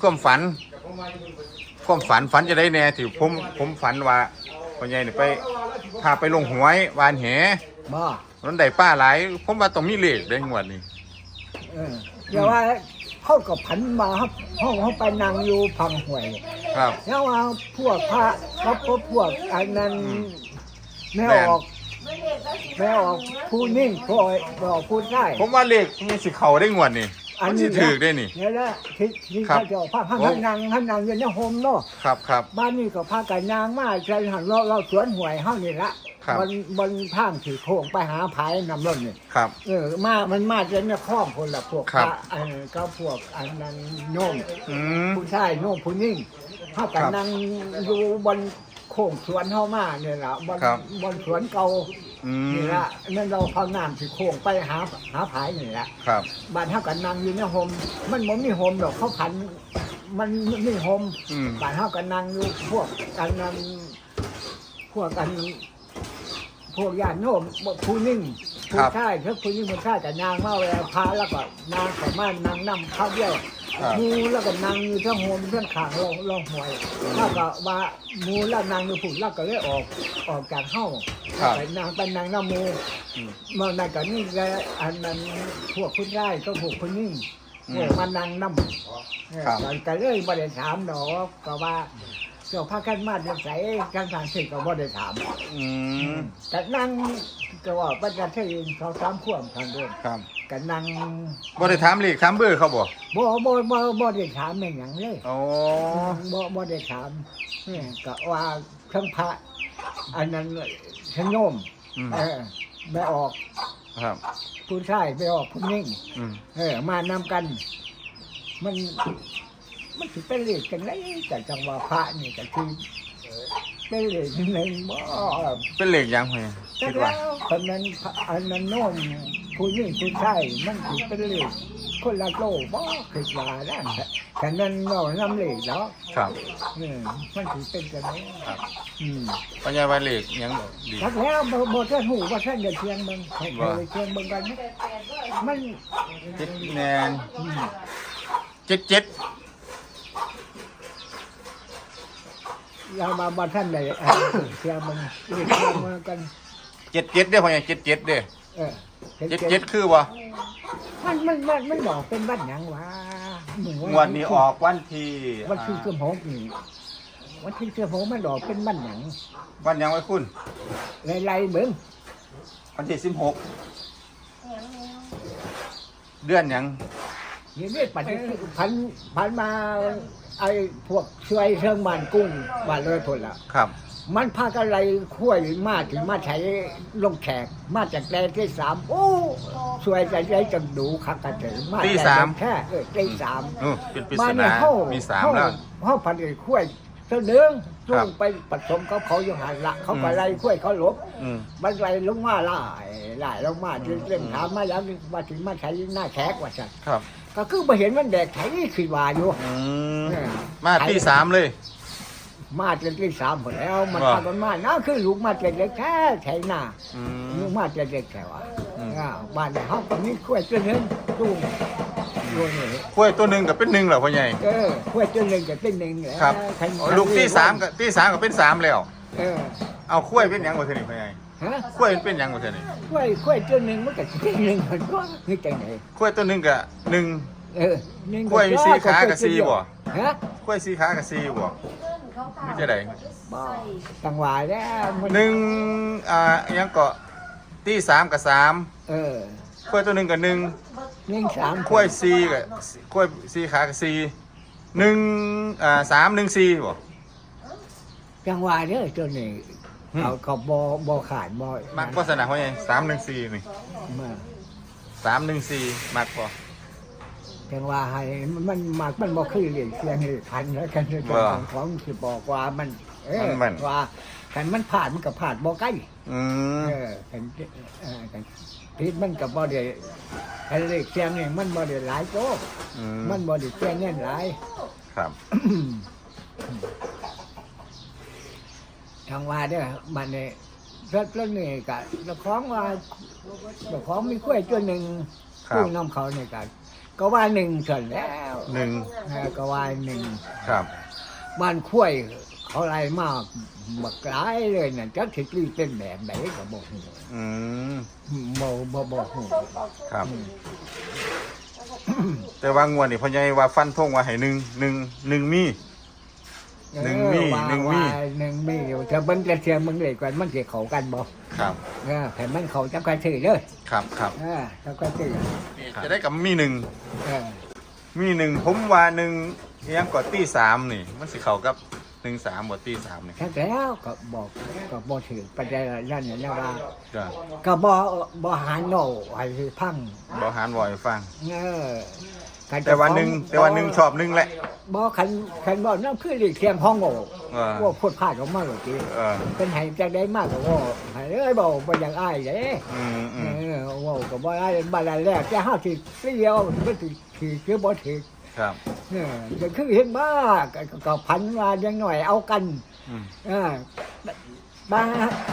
ความฝัน ความฝันฝันจะได้แน่ที่ผมผมฝันว่าพ่อใหญ่นี่ไปพาไปลงหวยวานแหบ่นั้นได้ป้าหลายผมว่าต้องมีเลขได้งวดนี้เออเดี๋ยวว่าเขากับผันมาครับห้องเขาไปนั่งอยู่พังห่วย ครับแล้วว่าพวกพระกับพวกอันนั้นอืมแม่ออกแม่ออกผู้นิ่งผู้ออกผู้ได้ ผมว่าเลขมีสิเขาได้งวดนี่ มันสิถือได้นี่เนี่ยแหละที่ที่ครับเขาจะออกผ้าผ้าผมนางท่านนางอยู่ในโฮมเนาะครับครับบ้านนี้ก็พากันนางมาใช่หันเราเราสวนหวยเฮานี่ละครับบนบนทางถือโค้งไปหาผายนำร่มนี่ครับเออมามันมาจากนครคนละพวกครับพระเออก็พวกอันนั้นโยมอืมผู้ชายโยมผู้นิ่งเฮากันครับนั่งอยู่บน โค้งสวนเฮามาเนี่ยล่ะบนครับ บนสวนเก่าอืนี่มละนั่นเราพาน้ำถือโค้งไปหาหาผายนี่ละครับ บ้านเฮากันนั่งอยู่ในโฮมมันบ่มีโฮมดอกเขาขัน มันไม่โฮมอืมบ้านเฮากันนั่งอยู่พวกกันนั้นพวกกัน พวกญาติโยมผู้นิ่งครัผู้บชายเพื่อผู้นิ่งผู้ชายกับนางมาเวลาพาแล้วก็นางกับมานางนำข้าวเดียว ครับมูแล้วก็นางอยู่ทั้งโฮมทั้งขางลงลงหวยแล้วก็ว่ามูแล้วนางอยู่ผุดแล้วก็เลยออกออกจากห้องครับไปนางไปนางน้ำมูอืม เมื่อนั้นก็นี่แหละอันนั้นพวกคุณได้ก็พวกคุณนิ่งอืมเออมานางน้ำเออครับก็เลยบ่ได้ถามดอกก็ว่าเจ้าพากันมาจะใส่กันทางสิ่ก็บ่ได้ถาม อืม ก็นั่ง ก็ว่าปัญญาเทียนเขาสามขวบทางเดินครับก็นั่งบ่ได้ถามเลขถามเบอร์เขาบ่บ่บ่บ่บ่ได้ถามแม่นหยังเลยโอ้บ่บ่ได้ถามเนี่ยก็ว่าทั้งพระอันนั้นทั้งโยมอืมเออไปออกครับผู้ชายไปออกผู้นิ่งอืมเออ มานำกัน มัน มันถือเป็นเลขกันได้แต่จังหวะพระนี่ก็คือ เป็นเลขหนึ่งบ่เป็นเลขยังไงแต่คิดว่าแล้วคนนั้นพระอันนั้นโน้มผู้นี่ผู้ชายมันถือเป็นเลขคนละโลกบ่คิดว่าได้แต่นั้นเรานำเลขแล้วครับเออมันถือเป็นกันได้ครับ อืมปัญญาว่าเลขยังบ่ดี ทักแล้วบ่บ่ท่านหูว่าท่านจะเทียงมันให้ว่าไปเทียงเบิ่งกันนะมัน เจ็ดแนนอืมเจ็ดเจ็ด เรามาบ่ท่านได้เอ่อเทียงมันเรียกเทียงมันกัน เจ็ดเจ็ดเด้อพ่อใหญ่เจ็ดเจ็ดเด้อเออเจ็ดเจ็ดคือว่ามันมันมันมันบอกเป็นบ้านหยังวะหมู่งวดนี้ออกวันที่วันที่เกือบหกนี่วันที่เกือบหกมันดอกเป็นบ้านหยังวันยังไว้คุณไรไรเบิ้งวันที่สิบหกเดือนหยังนี่นี่ปันพันพันมา ไอ้พวกช่วยเชิงบ้านกุ้งบ้านเลยผลละครับ มันพากันไรคุ้ยมาถึงมาใช้ลงแขก มาจากแดนที่สามโอ้ช่วยใจใจจังดูคักกันเถอะมาตีสาม แค่เออตีสาม นู่นเป็นปริศมานาเนี่ยเขามีสามเขาแล้วเขาพันไอ้คุ้ยเสนองจุครังบไปผสมเขาเขาอยู่หันละ เขาก็อืมไรคุ้ยเขาหลบอืม มันไหลลงมาไล่ไล่ลงมาถึงเรื่องถามมาแล้วมาถึงมาใช้หน้าแขกว่าสันครับ ก็คือมาเห็นมันแดกไถขีวาอยู่อืมเออมาที่สามเลย มาจนที่สามหมดแล้ว มันว่าพากันมาน้าคือลูกมาเล็กๆแค่ไถหน้าอืลูม กมาเล็กๆแค่ว่าอืม อ่าบ้านเนี่ยเขาคนนี้คุ้ยตัวหนึงตู้ตัวนี้กล้วยตัวหนึ่งกับเป็นหนึ่งเหรอพ่อใหญ่ เออคุ้ยตัวหนึงก็เป็นหนึ่งแล้วครับ ใครอ๋อลูกที่สามกับที่สามกับเป็นสามแล้ว เออเอากล้วยเป็นหยังบ่เท่านี้พ่อใหญ่ ฮะกล้วยมันเป็นหยังบ่เท่านี้คุ้ยคุ้ยตัวหนึงมันก็เป็นหนึ่งมันก็นี่จังไหนกล้วยตัวหนึ่งกับหนึ่ง เออหนึ่งกล้วยมีสี่ขากับสี่บ่ ฮะ กล้วยสีขากับสีบ่ไม่ใช่ไดบ่ จังหวะแล้วมันหนึ่งอ่าอิหยังก็ที่สามกับสามเออกล้วยตัวหนึ่งกับหนึ่งหนึ่งสามกล้วยสีกับกล้วยสีขากับสีหนึ่งอ่าสามหนึ่งสี่บ่ จังหวะเด้อตัวนี้อืม เขาเขาบ่บ่ขาดบ่มักโฆษณาเขาไงสามหนึ่งสี่นี่มาสามหนึ่งสี่มักพอจังหวะให้มันมันมักมันบ่คือเรียนเสียงนี่พันแล้วกันเจ้าของของสิบอกว่ามัน เออว่าคันมันผ่านมันก็ผ่านบ่ใกล้อืมเออคันเออคันพิษมันก็บ่ได้คันเลขเสียงนี่มันบ่ได้หลายโตอืมมันบ่ได้เสียงเงินหลายครับ ทางว่าเด้อบัดนี้รถรถนี่ก็เจ้าของว่าเจ้าของมีกล้วยตัวหนึ่งครับผู้นำเขานี่ก็ก็ว่าหนึ่งส่วนแล้วหนึ่งเออก็ว่าหนึ่ง ครับ บ้านคุ้วยเขาไล่มากบักหลายเลยน่ะจักสิกรีเป็นแบบไหนก็บอกหูอืมบ่บ่บอกหูครับ แต่ว่างวดนี่พ่อใหญ่ว่าฟันธงว่าให้หนึ่งหนึ่งหนึ่งมี หนึ่งมีเออว่าหนึ่งมีว่าหนึ่งมีอยู่แต่มันจะเสียมึงเลยกว่ามันสิเข้ากันบ่ครับเออแต่มันเข้าจักกันซื้อเด้อครับครับเออจักกันซื้อจะได้กับมีหนึ่งเออมีหนึ่งผมว่าหนึ่งเอียงกว่าตีสามนี่ มันสิเข้ากับหนึ่งสามบวตีสามนี่ทั้งแล้วก็บอกก็บ่ถือประเด็นนั่นน่ะนะว่าก็ก็บ่บ่หาโน่ให้พังบอหารวอยฟังเออ คันแต่ว่าหนึ่งแต่ว่าหนึ่งชอบหนึ่งแหละ บ่คันคันบ่นำคือเรียกเสียงห้องโง่เออ ว่าพูดพลาดออกมาหรอกทีเออเป็นให้จักได้มากก็ว่าให้เอ้ยบ่บ่อยากอายเด้อืมอืมเออเว่าก็บ่ได้บ่ได้แรกแต่เฮาสิเสียวมันสิสิคือบ่ถือครับเออก็คือเห็นมาก็ก็ก็พันว่าอย่างหน่อยเอากัน อืมเออมา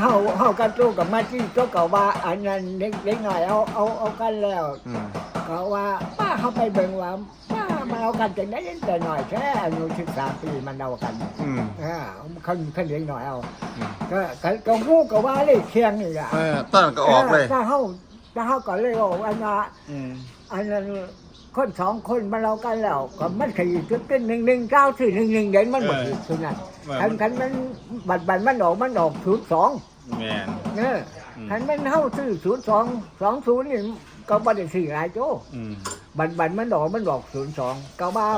เฮาเฮากันตู้กับมาที่โตก็ว่าอันนั้นเล็กเล็กหน่อยเอาเอาเอากันแล้ว อืม ก็ว่าป้าเฮาไปเบิ่งว่าป้ามาเอากันจังได๋แต่หน่อยแค่อายุ13ปีมันเอากันอืมเออคันคันเล็กหน่อยเอาอืม ก็ก็ก็รู้ก็ว่าเลยเคียงนี่ล่ะเออต้นก็ออกเลยถ้าเฮาถ้าเฮาก็เลยว่าอันว่าอืมอันนั้นคนสองคนมาเรากันแล้วก็มันขี่จุดเป็นหนึ่งหนึ่งเก้าสี่หนึ่งหนึ่งเด่นมันหมดสุนันคันคันมันบัดบัดมันออกมันออกศูนย์สองแม่นเนี่ยอืม คันมันเฮาซื้อศูนย์สองสองศูนย์นี่ ก็บ่ได้ซื้อหลายโจ้อืม บัดบัดมันออกมันออกศูนย์สองก็ว่า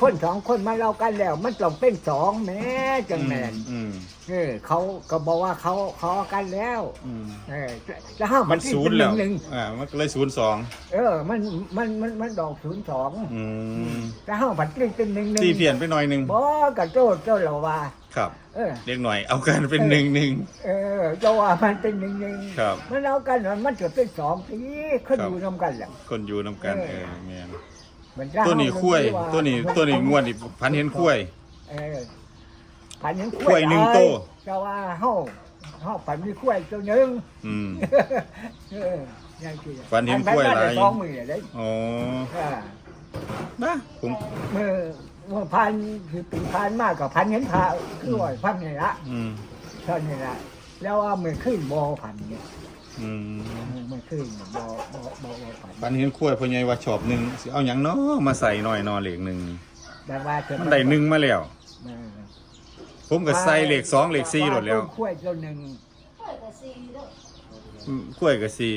คนสองคนมาเรากันแล้ว มันต้องเป็นสองแม่จังแม่นอืมเออเขาก็บอกว่าเขาเขาเอากันแล้ว อืมเออแล้วเฮามัมันศูนย์แล้วหนึ่งอ่ามันก็เลยศูนย์สองเออมันมันมันมันดอกศูนย์สองอืมแต่เฮาผัดกลิ้งเป็นหนึ่งหนึ่งตีเปลี่ยนไปหน่อยหนึ่งบ่กระโจดเจ้าเราว่า ครับเออ เล็กหน่อย เอากันเป็นหนึ่งหนึ่ง เออเจ้าว่ามันเป็นหนึ่งหนึ่งครับ มันเอากันมันมันจะเป็นสองทีขึ้นครับอยู่นำกันแหละ คนอยู่นำกันเอเออ อแม่นมันตัวนี้คุ้ยตัวนี้ตัวนี้งวดนี่พันเห็นคุ้ย เออผันยังกล้วยหนึ่งโต้เจ้าว่าเฮาเฮาผันมีคุ้ยตัวหนึงอืม เออยังสิฝันเห็นกล้วยหลาย อันนั้นได้สองมือเลยอ๋อเออนะผมเมื่อ เมื่อพันคือปีพันมากกับพันเห็นพาคือว่าพันนี่ละอืมเท่านี้ละแล้วว่ามันขึ้นบอพันเนี่ยอืมมันขึ้นบอบอบอบอพันพันเห็นคุ้ยพ่อใหญ่ว่าชอบหนึ่งสิเอาหยังเนาะมาใส่หน่อยเนอเหล็กหนึ่งแต่ว่าจะมันได้หนึ่งมาแล้ว เออผมก็ใส่เหล็กสองเหล็กสี่หมดแล้วต้นกล้วยต้นหนึ่งอืมคุ้ยกับสี่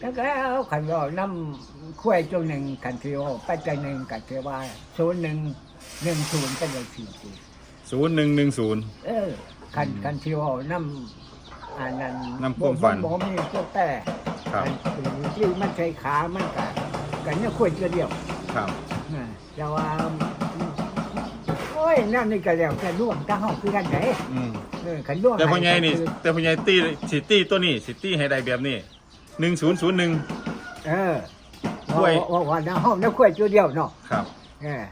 แล้วก็เอาขันรอน้ำ กล้วยต้นหนึ่งกันเทียวไปใจหนึ่งกันเทียวว่าศูนย์หนึ่งหนึ่งศูนย์ก็เลยสี่สี่ศูนย์หนึ่งหนึ่งศูนย์เออขันขันเทียวน้ำอันนั้นน้ำความฝันบ่มีตัวแต่ครับที่มันใช้ขามันกันกันเนี่ยกล้วยตัวเดียว ครับอ่าแต่ว่าโอ้ยนั่นนี่ก็แล้วแต่ร่วงถ้าห้องคือกันไหนอืมเออขันร่วงแต่พ่อใหญ่นี่คือแต่พ่อใหญ่ตีสิตีตัวนี้สิตีให้ได้แบบนี้หนึ่งศูนย์ศูนย์หนึ่งเออ กล้วยว่าว่าน้าห้องน้ากล้วยตัวเดียวเนาะครับเออ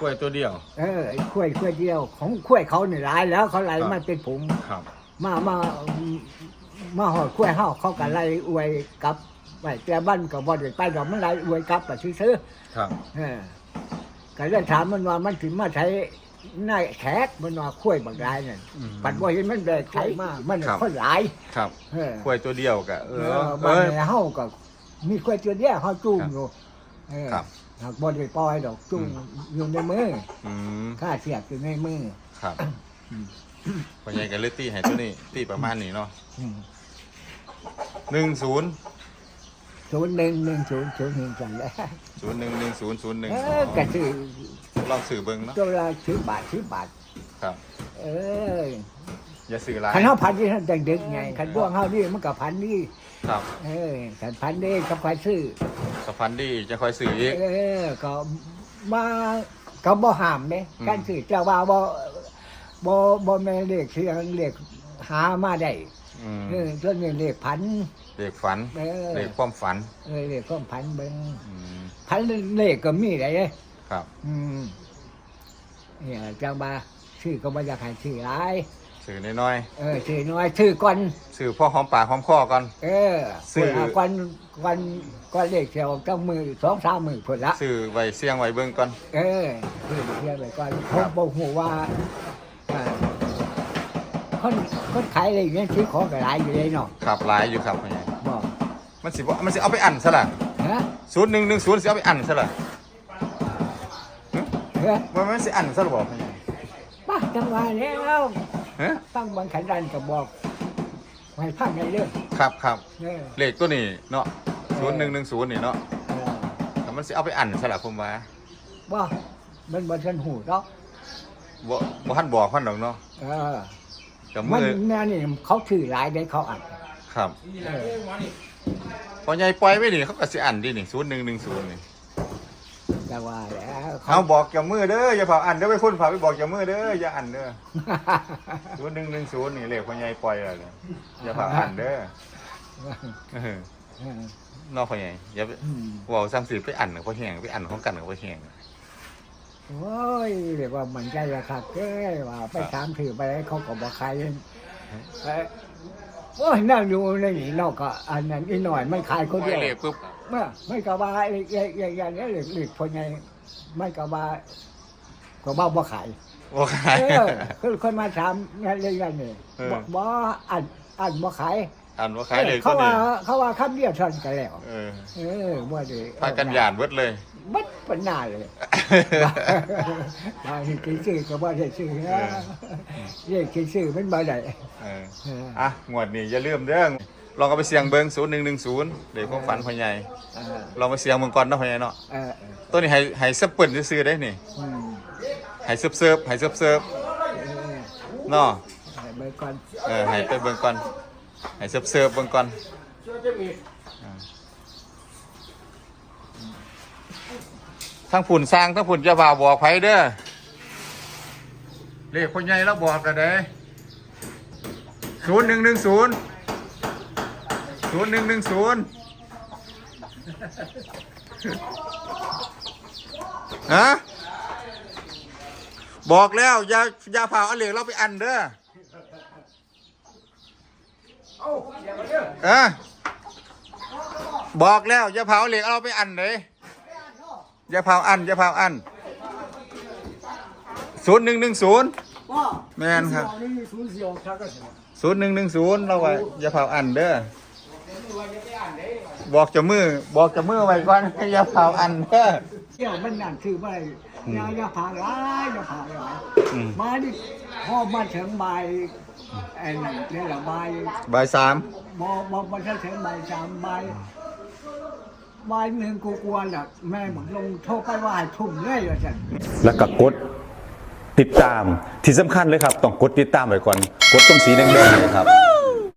กล้วยตัวเดียว เออไอ้กล้วยกล้วยเดียว ของกล้วยเขาเนี่ยหลายแล้วเขาไล่ครับมาเป็นผงครับ มามามาหอดกล้วยเฮาเขาก็ไล่อวยกลับไปแต่บ้านก็บ่ได้ไปดอกมันไล่อวยกลับไปซื้อๆครับเออก็เลยถามมันว่ามันถึงมาใช้นายแขกมันว่าคุ้วยบางรายนั่นอืมปัดว่าเห็นมันแบกไข่มากมันครับคนหลายครับเออกล้วยตัวเดียวกะเอเอออเอบ้านอไหนเฮาก็ มีกล้วยตัวเดียวเฮาจุ่มอยู่เออครับ หากบ่ได้ปล่อยดอกจุ่มอยู่ในมืออืมข้าเสียบอยู่ในมือครับอืมพ่อใหญ่กันเลยตีให้ตัวนี้ ตีประมาณนี้เนาะอืมหนึ่งศูนย์ศูนย์หนึ่งหนึ่งศูนย์ศูนย์หนึ่งจังแล้วศูนย์หนึ่งหนึ่งศูนย์ศูนย์หนึ่งเออกระซื้อลองสื่อเบิ้งเนาะตัวละสิบบาทสิบบาท ครับ เออ อย่าสื่อร้ายคันเฮาพันที่ท่านจังดึกไงคันดวงเฮานี่มันก็พันนี่ครับเออคันพันนี่ก็ไปซื้อสะพันดีจะคอยสื่ออีก เออก็มาก็บ่ห้ามเด้อืม การสื่อเจ้าว่าบ่บ่บ่แม่นเลขเสียงเลขหามาได้อืมเออส่วนนี้เลขพัน เด็กฝันเออ เด็กความฝันเออเลขก็พันเบิ่งอืมพันเลขก็มีได้เด้ ครับ อืมเนี่ยจังว่าชื่อก็บ่อยากให้ชื่อหลาย ซื้อน้อยเออชื่อน้อยชื่อก่อนๆซื้อพ่อหอมปากหอมคอก่อน เออซื้อพุ่นละก่อนก่อนก่อนเลขเสียวจังมือสองสามมือพุ่นละ ซื้อไว้เสี่ยงไว้เบิ่งก่อน เออชื่อเรียกไปก่อนผครัมบบอกหูว่าอ่าคนคนขายอะไรอย่างเงี้ยซื้อของก็หลายอยู่เลยเนาะครับหลายอยู่ครับพ่อใหญ่บอกมันสิบ่มันสิเอาไปอันซะล่ะฮะ0110สิเอาไปอันซะล่ะเฮ้ยว่ามันสิอันซะหรือเปล่าพ่อใหญ่ ป้าจังหวะแล้ว ฮะตั้งบางขันดันก็บอกให้พังในเรื่องครับครับเออเลขตัวนี้เนาะ0110นี่เนาะเออแต่มันสิเอาไปอันซะล่ะผมว่าว่ามันบนทันหูเนาะบ่บ่ทันบอกพันดอกเนาะเออกับมันมือแม่นี่เขาถือหลายได้เขาอัดครับเออพอใหญ่ปล่อยไว้นี่เขาก็สิอันดินี่0110นี่แต่ว่าแล้ว เขาเอาบอกกับมือเด้ออย่าเผาอันเด้อไปพุ่นเผาไปบอกกับมือเด้ออย่าอันเด้อศูนย์หนึ่งหนึ่งศูนย์นี่เลขพ่อใหญ่ปล่อยแล้วเนี่ยอย่าเผาอันเด้อเออเออนอกพ่อใหญ่อย่าไปอืมเว่าซ้ำสิไปอันกับพ่อแห้งไปอันของกันกับพ่อแห้งโอ้ยเรียกว่ามันใจราคาเก้ว่า ไปถามถือไปแล้วเขาก็บอกใครเอ้ยโอ้ยนั่งอยู่ในนี่นอกก็อันนั้นอีหน่อยไม่ขายคนเดียวเลขปุ๊บเมื่อไม่กะว่าไอ้ไอ้ไอ้อย่างนี้เหล็กเหล็กพอไง ไม่กะว่าก็บ้าบ่ขายโอ้ขายเออคือคนมาถามงานเรื่องนี้เออบอกบ่อันอันบ่ขายอันว่าขายเลขเขาตัวว่านี้เขาว่าคำเดียวเท่านั้นกันแล้ว เออเออบ่ได้พากันหยานเบิดเลย บัดปัญหาเลย บางทีกินซื้อก็บ่ได้ซื้อนะเรียกกินซื้อมันบ่ได้เออเอออะงวดนี้อย่าลืมเด้อลองเอาไปเสี่ยงเบิ่งศูนย์หนึ่งหนึ่งศูนย์เลขความฝันพ่อใหญ่เออลองไปเสี่ยงเบิ่งก่อนเนาะพ่อใหญ่เนาะ เออเออ ตัวนี้ให้ให้ซับเปิ้ลซื้อๆได้นี่อืมให้เซิบเซิบๆให้เซิบเซิบเออๆเนาะให้เบิ่งก่อนเออให้ไปเบิ่งก่อนให้เซิบเซิบๆเบิ่งก่อนทั้งผุ่นสร้างทั้งผุ่นจะบ่าวบอกไผเด้อเลขคนใหญ่แล้วบอกกันเด้ศูนย์หนึ่งหนึ่งศูนย์ศูนย์หนึ่งหนึ่งศูนย์ ฮะบอกแล้วอย่าอย่าเผาเอาเหล็กเราไปอันเด้อเออบอกแล้วอย่าเผาเหล็กเอาเราไปอันเลยอย่าเผาอันอย่าเผาอันศูนย์หนึ่งหนึ่งศูนย์ว่าแมนครับศูนย์สี่ออกทักก็สิศูนย์หนึ่งหนึ่งศูนย์เราไว้อย่าเผาอันเด้อบอกจะมือบอกจะมือไว้ก่อนอย่าเผาอันเด้อ เที่ยวมันนั่นคือไม่ยายาผ่าร้ายยาผ่าร้ายอืม มาดิพอมาถึงบ่ายไอ้นั่นนี่แหละบ่าย บ่ายสามบอบอมาถึงบ่ายสามบ่ายบ่ายหนึ่งกูกลัวแหละแม่บอกลงโทรไปว่าให้ทุ่มเลยว่าจันแล้วก็กดติดตามที่สำคัญเลยครับ ต้องกดติดตามไว้ก่อน กดตรงสีแดงๆเนยครับ